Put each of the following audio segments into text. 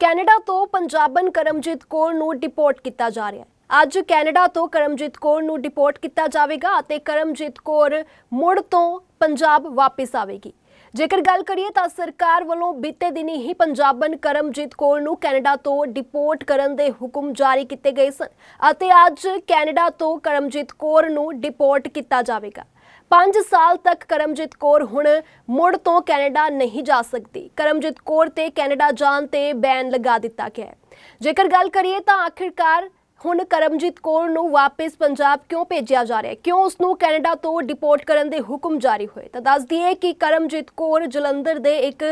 Canada ਤੋਂ ਪੰਜਾਬਨ ਕਰਮਜੀਤ ਕੌਰ ਨੂੰ deport ਕੀਤਾ ਜਾ ਰਿਹਾ ਹੈ। ਅੱਜ ਕੈਨੇਡਾ ਤੋਂ ਕਰਮਜੀਤ ਕੌਰ ਨੂੰ ਡਿਪੋਰਟ ਕੀਤਾ ਜਾਵੇਗਾ ਅਤੇ ਕਰਮਜੀਤ ਕੌਰ ਮੁੜ ਤੋਂ ਪੰਜਾਬ ਵਾਪਸ ਆਵੇਗੀ। ਜੇਕਰ ਗੱਲ ਕਰੀਏ ਤਾਂ ਸਰਕਾਰ ਵੱਲੋਂ ਬੀਤੇ ਦਿਨੀ ਹੀ ਪੰਜਾਬਨ ਕਰਮਜੀਤ ਕੌਰ ਨੂੰ ਕੈਨੇਡਾ ਤੋਂ ਡਿਪੋਰਟ ਕਰਨ ਦੇ ਹੁਕਮ ਜਾਰੀ ਕੀਤੇ ਗਏ ਸਨ ਅਤੇ ਅੱਜ ਕੈਨੇਡਾ ਤੋਂ ਕਰਮਜੀਤ ਕੌਰ ਨੂੰ ਡਿਪੋਰਟ ਕੀਤਾ ਜਾਵੇਗਾ। 5 ਸਾਲ ਤੱਕ ਕਰਮਜੀਤ ਕੌਰ ਹੁਣ ਮੁੜ ਤੋਂ ਕੈਨੇਡਾ ਨਹੀਂ ਜਾ ਸਕਦੀ। ਕਰਮਜੀਤ ਕੌਰ ਤੇ ਕੈਨੇਡਾ ਜਾਣ ਤੇ ਬੈਨ ਲਗਾ ਦਿੱਤਾ ਗਿਆ ਹੈ। ਜੇਕਰ ਗੱਲ ਕਰੀਏ ਤਾਂ ਆਖਿਰਕਾਰ ਹੁਣ ਕਰਮਜੀਤ ਕੌਰ ਨੂੰ ਵਾਪਸ ਪੰਜਾਬ ਕਿਉਂ ਭੇਜਿਆ ਜਾ ਰਿਹਾ ਹੈ? ਕਿਉਂ ਉਸ ਨੂੰ ਕੈਨੇਡਾ ਤੋਂ ਡਿਪੋਰਟ ਕਰਨ ਦੇ ਹੁਕਮ ਜਾਰੀ ਹੋਏ? ਤਾਂ ਦੱਸ ਦਈਏ ਕਿ ਕਰਮਜੀਤ ਕੌਰ ਜਲੰਧਰ ਦੇ ਇੱਕ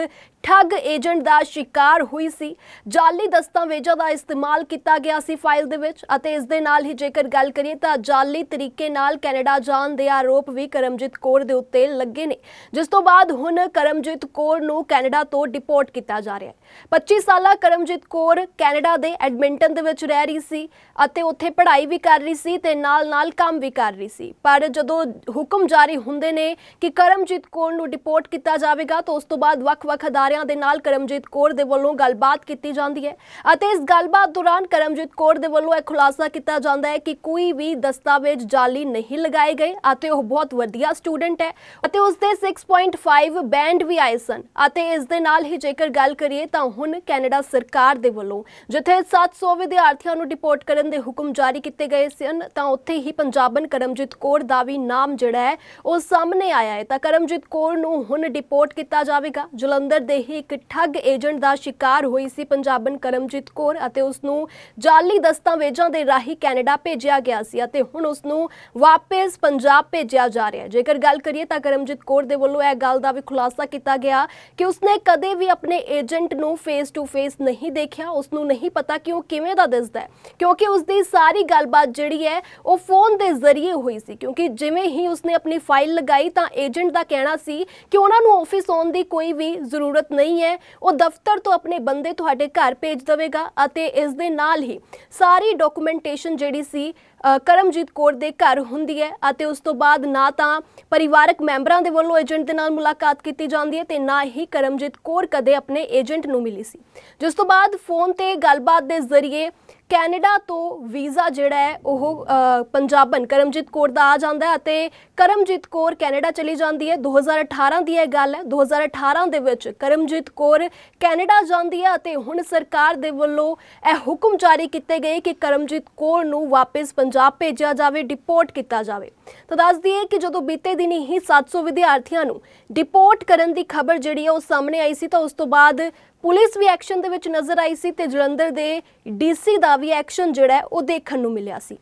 ਠੱਗ ਏਜੰਟ ਦਾ ਸ਼ਿਕਾਰ ਹੋਈ ਸੀ। ਜਾਲੀ ਦਸਤਾਵੇਜ਼ਾਂ ਦਾ ਇਸਤੇਮਾਲ ਕੀਤਾ ਗਿਆ ਸੀ ਫਾਈਲ ਦੇ ਵਿੱਚ ਅਤੇ ਇਸ ਦੇ ਨਾਲ ਹੀ ਜੇਕਰ ਗੱਲ ਕਰੀਏ ਤਾਂ ਜਾਲੀ ਤਰੀਕੇ ਨਾਲ ਕੈਨੇਡਾ ਜਾਣ ਦੇ ਆਰੋਪ ਵੀ ਕਰਮਜੀਤ ਕੌਰ ਦੇ ਉੱਤੇ ਲੱਗੇ ਨੇ। ਜਿਸ ਤੋਂ ਬਾਅਦ ਹੁਣ ਕਰਮਜੀਤ ਕੌਰ ਨੂੰ ਕੈਨੇਡਾ ਤੋਂ ਡਿਪੋਰਟ ਕੀਤਾ ਜਾ ਰਿਹਾ ਹੈ। 25 ਸਾਲਾ ਕਰਮਜੀਤ ਕੌਰ ਕੈਨੇਡਾ ਦੇ ਐਡਮਿੰਟਨ ਦੇ ਵਿੱਚ ਰਹਿ ਰਹੀ ਸੀ। ਅਤੇ ਉੱਥੇ ਪੜ੍ਹਾਈ ਵੀ ਕਰ ਰਹੀ ਸੀ ਤੇ ਨਾਲ-ਨਾਲ ਕੰਮ ਵੀ ਕਰ ਰਹੀ ਸੀ। ਪਰ ਜਦੋਂ ਹੁਕਮ ਜਾਰੀ ਹੁੰਦੇ ਨੇ ਕਿ ਕਰਮਜੀਤ ਕੌਰ ਨੂੰ ਡਿਪੋਰਟ ਕੀਤਾ ਜਾਵੇਗਾ, ਤਾਂ ਉਸ ਤੋਂ ਬਾਅਦ ਵੱਖ-ਵੱਖ ਅਦਾਰਿਆਂ ਦੇ ਨਾਲ ਕਰਮਜੀਤ ਕੌਰ ਦੇ ਵੱਲੋਂ ਗੱਲਬਾਤ ਕੀਤੀ ਜਾਂਦੀ ਹੈ। ਅਤੇ ਇਸ ਗੱਲਬਾਤ ਦੌਰਾਨ ਕਰਮਜੀਤ ਕੌਰ ਦੇ ਵੱਲੋਂ ਇਹ ਖੁਲਾਸਾ ਕੀਤਾ ਜਾਂਦਾ ਹੈ ਕਿ ਕੋਈ ਵੀ ਦਸਤਾਵੇਜ਼ ਜਾਲੀ ਨਹੀਂ ਲਗਾਏ ਗਏ ਅਤੇ ਉਹ ਬਹੁਤ ਵਧੀਆ ਸਟੂਡੈਂਟ ਹੈ ਅਤੇ ਉਸ ਦੇ 6.5 ਬੈਂਡ ਵੀ ਆਏ ਸਨ। ਅਤੇ ਇਸ ਦੇ ਨਾਲ ਹੀ ਜੇਕਰ ਗੱਲ ਕਰੀਏ ਤਾਂ ਹੁਣ ਕੈਨੇਡਾ ਸਰਕਾਰ ਦੇ ਵੱਲੋਂ ਜਿੱਥੇ 700 ਵਿਦਿਆਰਥੀਆਂ ਨੂੰ ਡਿਪੋਰਟ ਕਰਨ ਦੇ ਹੁਕਮ ਜਾਰੀ ਕੀਤੇ ਗਏ ਸਨ, ਤਾਂ ਉੱਥੇ ਹੀ ਪੰਜਾਬਨ ਕਰਮਜੀਤ ਕੌਰ ਦਾ ਵੀ ਨਾਮ ਜਿਹੜਾ ਹੈ, ਉਹ ਸਾਹਮਣੇ ਆਇਆ ਹੈ। ਤਾਂ ਕਰਮਜੀਤ ਕੌਰ ਨੂੰ ਹੁਣ ਡਿਪੋਰਟ ਕੀਤਾ ਜਾਵੇਗਾ। ਜਲੰਧਰ ਦੇ ਹੀ ਇੱਕ ਠੱਗ ਏਜੰਟ ਦਾ ਸ਼ਿਕਾਰ ਹੋਈ ਸੀ ਪੰਜਾਬਨ ਕਰਮਜੀਤ ਕੌਰ ਅਤੇ ਉਸ ਨੂੰ ਜਾਲੀ ਦਸਤਾਵੇਜ਼ਾਂ ਦੇ ਰਾਹੀਂ ਕੈਨੇਡਾ ਭੇਜਿਆ ਗਿਆ ਸੀ ਅਤੇ ਹੁਣ ਉਸ ਨੂੰ ਵਾਪਸ ਪੰਜਾਬ ਭੇਜਿਆ ਜਾ ਰਿਹਾ ਹੈ। ਜੇਕਰ ਗੱਲ ਕਰੀਏ ਤਾਂ ਕਰਮਜੀਤ ਕੌਰ ਦੇ ਵੱਲੋਂ ਇਹ ਗੱਲ ਦਾ ਵੀ ਖੁਲਾਸਾ ਕੀਤਾ ਗਿਆ ਕਿ ਉਸਨੇ ਕਦੇ ਵੀ ਆਪਣੇ ਏਜੰਟ ਨੂੰ ਫੇਸ ਟੂ ਫੇਸ ਨਹੀਂ ਦੇਖਿਆ। ਉਸ ਨੂੰ ਨਹੀਂ ਪਤਾ ਕਿ ਉਹ ਕਿਵੇਂ ਦਾ ਦਿਸਦਾ ਹੈ। ਕਿਉਂਕਿ ਉਸ ਦੀ ਸਾਰੀ ਗੱਲਬਾਤ ਜਿਹੜੀ ਹੈ, ਉਹ ਫੋਨ ਦੇ ਜ਼ਰੀਏ ਹੋਈ ਸੀ। ਕਿਉਂਕਿ ਜਿਵੇਂ ਹੀ ਉਸਨੇ ਆਪਣੀ ਫਾਈਲ ਲਗਾਈ ਤਾਂ ਏਜੰਟ ਦਾ ਕਹਿਣਾ ਸੀ ਕਿ ਉਹਨਾਂ ਨੂੰ ਆਫਿਸ ਆਉਣ ਦੀ ਕੋਈ ਵੀ ਜ਼ਰੂਰਤ ਨਹੀਂ ਹੈ। ਉਹ ਦਫ਼ਤਰ ਤੋਂ ਆਪਣੇ ਬੰਦੇ ਤੁਹਾਡੇ ਘਰ ਭੇਜ ਦੇਵੇਗਾ ਅਤੇ ਇਸ ਦੇ ਨਾਲ ਹੀ ਸਾਰੀ ਡਾਕੂਮੈਂਟੇਸ਼ਨ ਜਿਹੜੀ ਸੀ ਕਰਮਜੀਤ ਕੌਰ ਦੇ ਘਰ ਹੁੰਦੀ ਹੈ ਅਤੇ ਉਸ ਤੋਂ ਬਾਅਦ ਨਾ ਤਾਂ ਪਰਿਵਾਰਕ ਮੈਂਬਰਾਂ ਦੇ ਵੱਲੋਂ ਏਜੰਟ ਦੇ ਨਾਲ ਮੁਲਾਕਾਤ ਕੀਤੀ ਜਾਂਦੀ ਹੈ ਤੇ ਨਾ ਹੀ ਕਰਮਜੀਤ ਕੌਰ ਕਦੇ ਆਪਣੇ ਏਜੰਟ ਨੂੰ ਮਿਲੀ ਸੀ। ਜਿਸ ਤੋਂ ਬਾਅਦ ਫੋਨ ਤੇ ਗੱਲਬਾਤ ਦੇ ਜ਼ਰੀਏ ਕੈਨੇਡਾ ਤੋਂ ਵੀਜ਼ਾ ਜਿਹੜਾ ਹੈ ਉਹ ਅ, ਪੰਜਾਬਨ ਕਰਮਜੀਤ ਕੌਰ ਦਾ ਆ ਜਾਂਦਾ ਹੈ ਅਤੇ ਕਰਮਜੀਤ ਕੌਰ ਕੈਨੇਡਾ ਚਲੀ ਜਾਂਦੀ ਹੈ। 2018 ਦੀ ਇਹ ਗੱਲ ਹੈ 2018 ਦੇ ਵਿੱਚ ਕਰਮਜੀਤ ਕੌਰ ਕੈਨੇਡਾ ਜਾਂਦੀ ਹੈ ਅਤੇ ਹੁਣ ਸਰਕਾਰ ਦੇ ਵੱਲੋਂ ਇਹ ਹੁਕਮ ਜਾਰੀ ਕੀਤੇ ਗਏ ਕਿ ਕਰਮਜੀਤ ਕੌਰ ਨੂੰ ਵਾਪਸ ਪੰਜਾਬ ਭੇਜਿਆ ਜਾਵੇ ਡਿਪੋਰਟ ਕੀਤਾ ਜਾਵੇ। ਤਾਂ ਦੱਸ ਦਈਏ ਕਿ ਜਦੋਂ ਬੀਤੇ ਦਿਨੀ ਹੀ 700 ਵਿਦਿਆਰਥੀਆਂ ਨੂੰ ਡਿਪੋਰਟ ਕਰਨ ਦੀ ਖਬਰ ਜਿਹੜੀ ਹੈ ਉਹ ਸਾਹਮਣੇ ਆਈ ਸੀ, ਤਾਂ ਉਸ ਤੋਂ ਬਾਅਦ ਪੁਲਿਸ ਵੀ ਐਕਸ਼ਨ ਦੇ ਵਿੱਚ ਨਜ਼ਰ ਆਈ ਸੀ ਤੇ ਜਲੰਧਰ ਦੇ ਡੀਸੀ ਦਾ ਵੀ ਐਕਸ਼ਨ ਜਿਹੜਾ ਉਹ ਦੇਖਣ ਨੂੰ ਮਿਲਿਆ ਸੀ।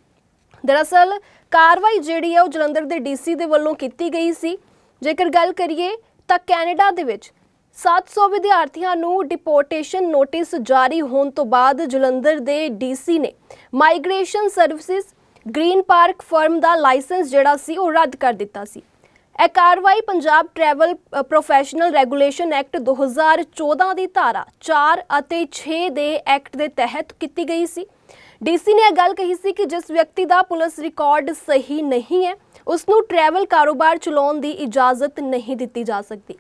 ਦਰਅਸਲ ਕਾਰਵਾਈ ਜਿਹੜੀ ਹੈ ਉਹ ਜਲੰਧਰ ਦੇ ਡੀਸੀ ਦੇ ਵੱਲੋਂ ਕੀਤੀ ਗਈ ਸੀ। ਜੇਕਰ ਗੱਲ ਕਰੀਏ ਤਾਂ ਕੈਨੇਡਾ ਦੇ ਵਿੱਚ 700 ਵਿਦਿਆਰਥੀਆਂ ਨੂੰ ਡਿਪੋਰਟੇਸ਼ਨ ਨੋਟਿਸ ਜਾਰੀ ਹੋਣ ਤੋਂ ਬਾਅਦ ਜਲੰਧਰ ਦੇ ਡੀਸੀ ਨੇ migration services green park firm ਦਾ ਲਾਇਸੈਂਸ ਜਿਹੜਾ ਸੀ, ਉਹ ਰੱਦ ਕਰ ਦਿੱਤਾ ਸੀ। ਇਹ ਕਾਰਵਾਈ Punjab travel professional regulation act 2014 ਦੀ ਧਾਰਾ 4 ਅਤੇ 6 ਦੇ ਐਕਟ ਦੇ ਤਹਿਤ ਕੀਤੀ ਗਈ ਸੀ। ਡੀਸੀ ਨੇ ਇਹ ਗੱਲ ਕਹੀ ਸੀ ਕਿ ਜਿਸ ਵਿਅਕਤੀ ਦਾ ਪੁਲਿਸ ਰਿਕਾਰਡ ਸਹੀ ਨਹੀਂ ਹੈ ਉਸ ਨੂੰ ਟਰੈਵਲ ਕਾਰੋਬਾਰ ਚਲਾਉਣ ਦੀ ਇਜਾਜ਼ਤ ਨਹੀਂ ਦਿੱਤੀ ਜਾ ਸਕਦੀ।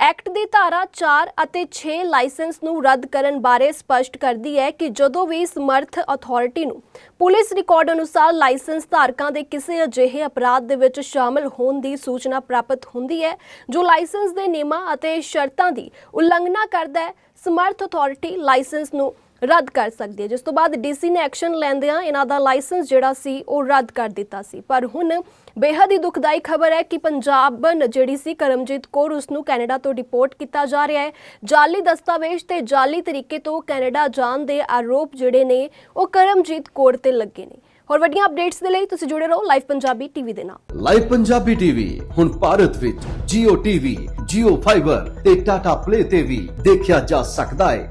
ਐਕਟ ਦੀ ਧਾਰਾ 4 ਅਤੇ 6 ਲਾਇਸੈਂਸ ਨੂੰ ਰੱਦ ਕਰਨ ਬਾਰੇ ਸਪਸ਼ਟ ਕਰਦੀ ਹੈ ਕਿ ਜਦੋਂ ਵੀ ਸਮਰਥ ਅਥਾਰਟੀ ਨੂੰ ਪੁਲਿਸ ਰਿਕਾਰਡ ਅਨੁਸਾਰ ਲਾਇਸੈਂਸ ਧਾਰਕਾਂ ਦੇ ਕਿਸੇ ਅਜਿਹੇ ਅਪਰਾਧ ਦੇ ਵਿੱਚ ਸ਼ਾਮਲ ਹੋਣ ਦੀ ਸੂਚਨਾ ਪ੍ਰਾਪਤ ਹੁੰਦੀ ਹੈ, ਜੋ ਲਾਇਸੈਂਸ ਦੇ ਨਿਯਮਾਂ ਅਤੇ ਸ਼ਰਤਾਂ ਦੀ ਉਲੰਘਣਾ ਕਰਦਾ ਹੈ, ਸਮਰਥ ਅਥਾਰਟੀ ਲਾਇਸੈਂਸ ਨੂੰ ਰੱਦ ਕਰ ਸਕਦੀ ਹੈ। ਜਿਸ ਤੋਂ ਬਾਅਦ ਡੀਸੀ ਨੇ ਐਕਸ਼ਨ ਲੈਂਦਿਆਂ ਇਹਨਾਂ ਦਾ ਲਾਇਸੈਂਸ ਜਿਹੜਾ ਸੀ ਉਹ ਰੱਦ ਕਰ ਦਿੱਤਾ ਸੀ। ਪਰ ਹੁਣ ਬੇहद ਹੀ ਦੁਖਦਾਈ ਖਬਰ ਹੈ ਕਿ ਪੰਜਾਬਨ ਜਿਹੜੀ ਸੀ ਕਰਮਜੀਤ ਕੌਰ ਉਸ ਨੂੰ ਕੈਨੇਡਾ ਤੋਂ ਡਿਪੋਰਟ ਕੀਤਾ ਜਾ ਰਿਹਾ ਹੈ। ਜਾਲੀ ਦਸਤਾਵੇਜ਼ ਤੇ ਜਾਲੀ ਤਰੀਕੇ ਤੋਂ ਕੈਨੇਡਾ ਜਾਣ ਦੇ ਆਰੋਪ ਜਿਹੜੇ ਨੇ ਉਹ ਕਰਮਜੀਤ ਕੌਰ ਤੇ ਲੱਗੇ ਨੇ। ਹੋਰ ਵੱਡੀਆਂ ਅਪਡੇਟਸ ਦੇ ਲਈ ਤੁਸੀਂ ਜੁੜੇ ਰਹੋ ਲਾਈਵ ਪੰਜਾਬੀ ਟੀਵੀ ਦੇ ਨਾਲ। ਲਾਈਵ ਪੰਜਾਬੀ ਟੀਵੀ ਹੁਣ ਭਾਰਤ ਵਿੱਚ Jio TV, Jio Fiber ਤੇ Tata Play ਤੇ ਵੀ ਦੇਖਿਆ ਜਾ ਸਕਦਾ ਹੈ।